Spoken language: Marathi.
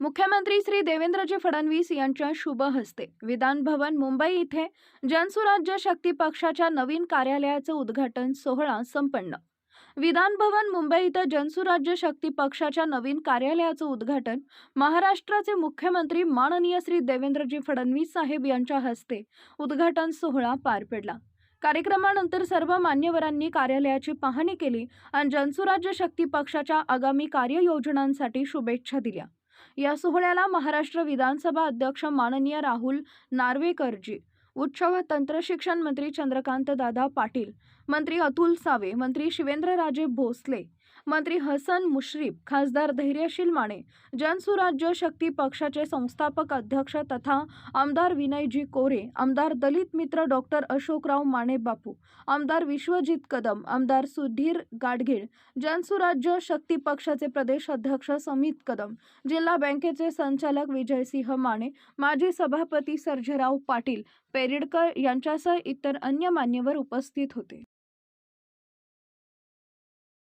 मुख्यमंत्री श्री देवेंद्रजी फडणवीस यांच्या शुभ हस्ते विधान भवन मुंबई इथे जनसुराज्य शक्ती पक्षाच्या नवीन कार्यालयाचं उद्घाटन सोहळा संपन्न. विधान भवन मुंबई इथं जनसुराज्य शक्ती पक्षाच्या नवीन कार्यालयाचं उद्घाटन महाराष्ट्राचे मुख्यमंत्री माननीय श्री देवेंद्रजी फडणवीस साहेब यांच्या हस्ते उद्घाटन सोहळा पार पडला. कार्यक्रमानंतर सर्व मान्यवरांनी कार्यालयाची पाहणी केली आणि जनसुराज्य शक्ती पक्षाच्या आगामी कार्ययोजनांसाठी शुभेच्छा दिल्या. या सोहळ्याला महाराष्ट्र विधानसभा अध्यक्ष माननीय राहुल नार्वेकरजी उच्च व तंत्रशिक्षण मंत्री चंद्रकांत दादा पाटील मंत्री अतुल सावे मंत्री शिवेंद्रराजे भोसले मंत्री हसन मुश्रीफ खासदार धैर्यशील माने जनसुराज्य शक्ती पक्षाचे संस्थापक अध्यक्ष तथा आमदार विनयजी कोरे आमदार दलित मित्र डॉक्टर अशोकराव माने बापू आमदार विश्वजित कदम आमदार सुधीर गाडगीळ जनसुराज्य शक्ती पक्षाचे प्रदेश अध्यक्ष समित कदम जिल्हा बँकेचे संचालक विजयसिंह माने माजी सभापती सर्जराव पाटील पेरिडकर यांच्यासह इतर अन्य मान्यवर उपस्थित होते.